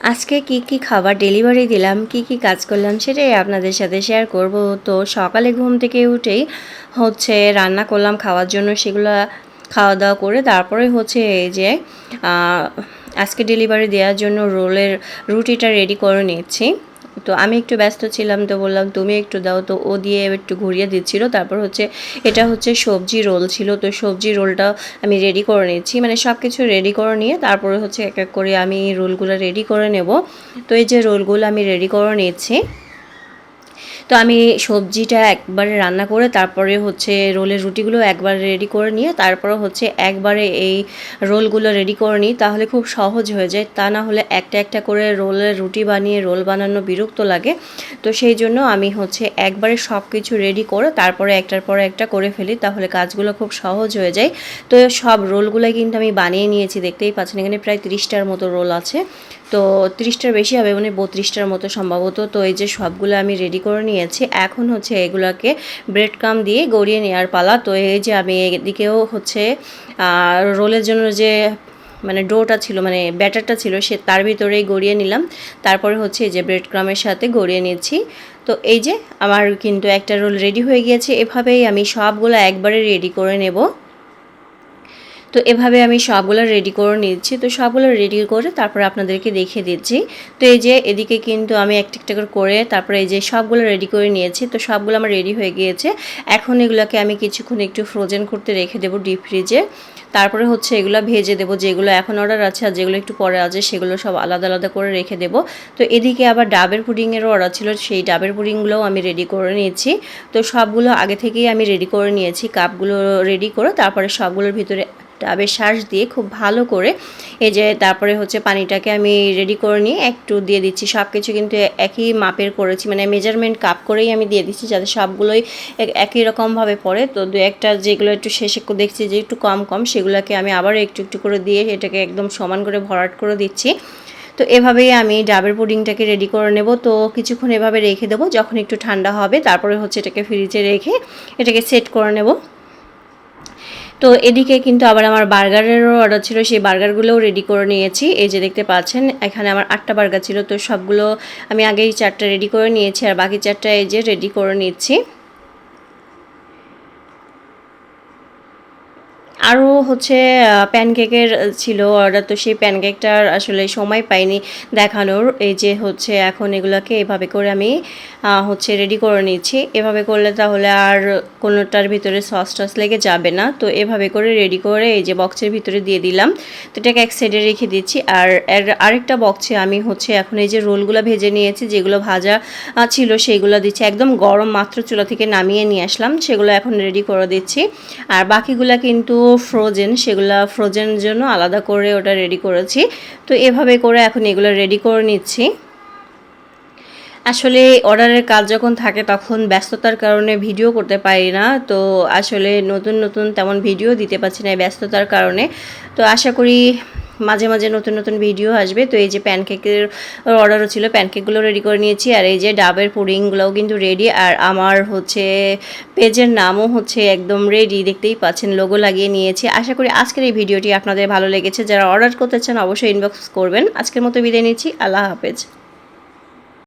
আজকে কি কি খাবার ডেলিভারি দিলাম, কি কি কাজ করলাম সেটাই আপনাদের সাথে শেয়ার করব। তো সকালে ঘুম থেকে উঠেই হচ্ছে রান্না করলাম, খাওয়ার জন্য সেগুলো খাওয়া দাওয়া করে তারপরে হচ্ছে এই যে আজকে ডেলিভারি দেওয়ার জন্য রোলের রুটিটা রেডি করে নিচ্ছি। তো আমি একটু ব্যস্ত ছিলাম তো বললাম, তুমি একটু দাও। তো ও দিয়ে একটু ঘুরিয়ে দিচ্ছিল। তারপর হচ্ছে, এটা হচ্ছে সবজি রোল ছিল। তো সবজি রোলটা আমি রেডি করে নিচ্ছি। মানে সব কিছু রেডি করে নিয়ে তারপরে হচ্ছে এক এক করে আমি রোলগুলো রেডি করে নেব। তো এই যে রোলগুলো আমি রেডি করে নিচ্ছি তো আমি সবজিটা একবারে রান্না করে তারপরে হচ্ছে রোলের রুটিগুলো একবার রেডি করে নিয়ে, তারপরে হচ্ছে একবারে এই রোলগুলো রেডি করে নিই, তাহলে খুব সহজ হয়ে যায়। তা না হলে একটা একটা করে রোলের রুটি বানিয়ে, রোল বানানো বিরক্ত লাগে। তো সেই জন্য আমি হচ্ছে একবারে সব কিছু রেডি করে তারপরে একটার পর একটা করে ফেলি, তাহলে কাজগুলো খুব সহজ হয়ে যায়। তো সব রোলগুলোই কিন্তু আমি বানিয়ে নিয়েছি, দেখতেই পাচ্ছেন এখানে প্রায় তিরিশটার মতো রোল আছে। তো তিরিশটার বেশি হবে মানে বত্রিশটার মতো সম্ভবত। তো এই যে সবগুলো আমি রেডি করে নিয়েছি। এখন হচ্ছে এগুলোকে ব্রেড কাম দিয়ে গড়িয়ে নেওয়ার পালা। তো এই যে আমি এদিকেও হচ্ছে রোলের জন্য যে মানে ডোটা ছিল মানে ব্যাটারটা ছিল, সে তার ভিতরেই গড়িয়ে নিলাম। তারপরে হচ্ছে এই যে ব্রেড ক্রামের সাথে গড়িয়ে নিচ্ছি। তো এই যে, আমার কিন্তু একটা রোল রেডি হয়ে গিয়েছে। এভাবেই আমি সবগুলো একবারে রেডি করে নেব। তো এভাবে আমি সবগুলো রেডি করে নিচ্ছি তো সবগুলো রেডি করে তারপরে আপনাদেরকে দেখিয়ে দিচ্ছি। তো এই যে এদিকে কিন্তু আমি একটা একটা করে করে তারপরে এই যে সবগুলো রেডি করে নিয়েছি। তো সবগুলো আমার রেডি হয়ে গিয়েছে। এখন এগুলোকে আমি কিছুক্ষণ একটু ফ্রোজেন করতে রেখে দেবো ডিপ ফ্রিজে তারপরে হচ্ছে এগুলো ভেজে দেবো। যেগুলো এখন অর্ডার আছে আর যেগুলো একটু পরে আছে, সেগুলো সব আলাদা আলাদা করে রেখে দেবো। তো এদিকে আবার ডাবের পুডিংয়েরও অর্ডার ছিল। সেই ডাবের পুডিংগুলোও আমি রেডি করে নিয়েছি। তো সবগুলো আগে থেকেই আমি রেডি করে নিয়েছি। কাপগুলো রেডি করে তারপরে সবগুলোর ভিতরে ডাবের শ্বাস দিয়ে খুব ভালো করে এই যে তারপরে হচ্ছে পানিটাকে আমি রেডি করে নিয়ে একটু দিয়ে দিচ্ছি। সব কিছু কিন্তু একই মাপের করেছি মানে মেজারমেন্ট কাপ করেই আমি দিয়ে দিচ্ছি যাতে সবগুলোই এক- একই রকমভাবে পড়ে। তো দু একটা যেগুলো একটু শেষে দেখছি যে একটু কম কম, সেগুলোকে আমি আবার একটু একটু করে দিয়ে এটাকে একদম সমান করে ভরাট করে দিচ্ছি। তো এভাবেই আমি ডাবের পুডিংটাকে রেডি করে নেব। তো কিছুক্ষণ এভাবে রেখে দেবো, যখন একটু ঠান্ডা হবে, তারপরে হচ্ছে এটাকে ফ্রিজে রেখে এটাকে সেট করে নেব। তো এদিকে কিন্তু আবার আমার বার্গারেরও অর্ডার ছিল, সেই বার্গারগুলোও রেডি করে নিয়েছি। এই যে দেখতে পাচ্ছেন, এখানে আমার আটটা বার্গার ছিল, তো সবগুলো আমি আগেই চারটা রেডি করে নিয়েছি, আর বাকি চারটা এই যে রেডি করে নিচ্ছি। আরও হচ্ছে প্যানকেকের ছিল অর্ডার তো সেই প্যানকেকটার আসলে সময় পাইনি দেখানোর। এই যে হচ্ছে এখন এগুলোকে এভাবে করে আমি হচ্ছে রেডি করে নিচ্ছি। এভাবে করলে তাহলে আর কোনোটার ভিতরে সস টস লেগে যাবে না। তো এভাবে করে রেডি করে এই যে বক্সের ভিতরে দিয়ে দিলাম। তো এটাকে এক সাইডে রেখে দিচ্ছি। আর আরেকটা বক্সে আমি হচ্ছে এখন এই যে রোলগুলো ভেজে নিয়েছি, যেগুলো ভাজা ছিল সেইগুলো দিচ্ছি। একদম গরম মাত্র চুলা থেকে নামিয়ে নিয়ে আসলাম। সেগুলো এখন রেডি করে দিচ্ছি। আর বাকিগুলো কিন্তু ফ্রোজেন সেগুলো ফ্রোজেনের জন্য আলাদা করে ওটা রেডি করেছি। তো এভাবে করে এখন এগুলো রেডি করে নিচ্ছি। আসলে অর্ডারের কাজ যখন থাকে তখন ব্যস্ততার কারণে ভিডিও করতে পারি না। তো আসলে নতুন নতুন তেমন ভিডিও দিতে পারছি না ব্যস্ততার কারণে। তো আশা করি মাঝে মাঝে নতুন নতুন ভিডিও আসবে। তো এই যে প্যানকেকের অর্ডারও ছিল প্যানকেকগুলো রেডি করে নিয়েছি। আর এই যে ডাবের পুডিংগুলোও কিন্তু রেডি আর আমার হচ্ছে পেজের নামও হচ্ছে একদম রেডি দেখতেই পাচ্ছেন লোগো লাগিয়ে নিয়েছি। আশা করি আজকের এই ভিডিওটি আপনাদের ভালো লেগেছে। যারা অর্ডার করতে চান, অবশ্যই ইনবক্স করবেন। আজকের মতো বিদায় নিচ্ছি। আল্লাহ হাফেজ।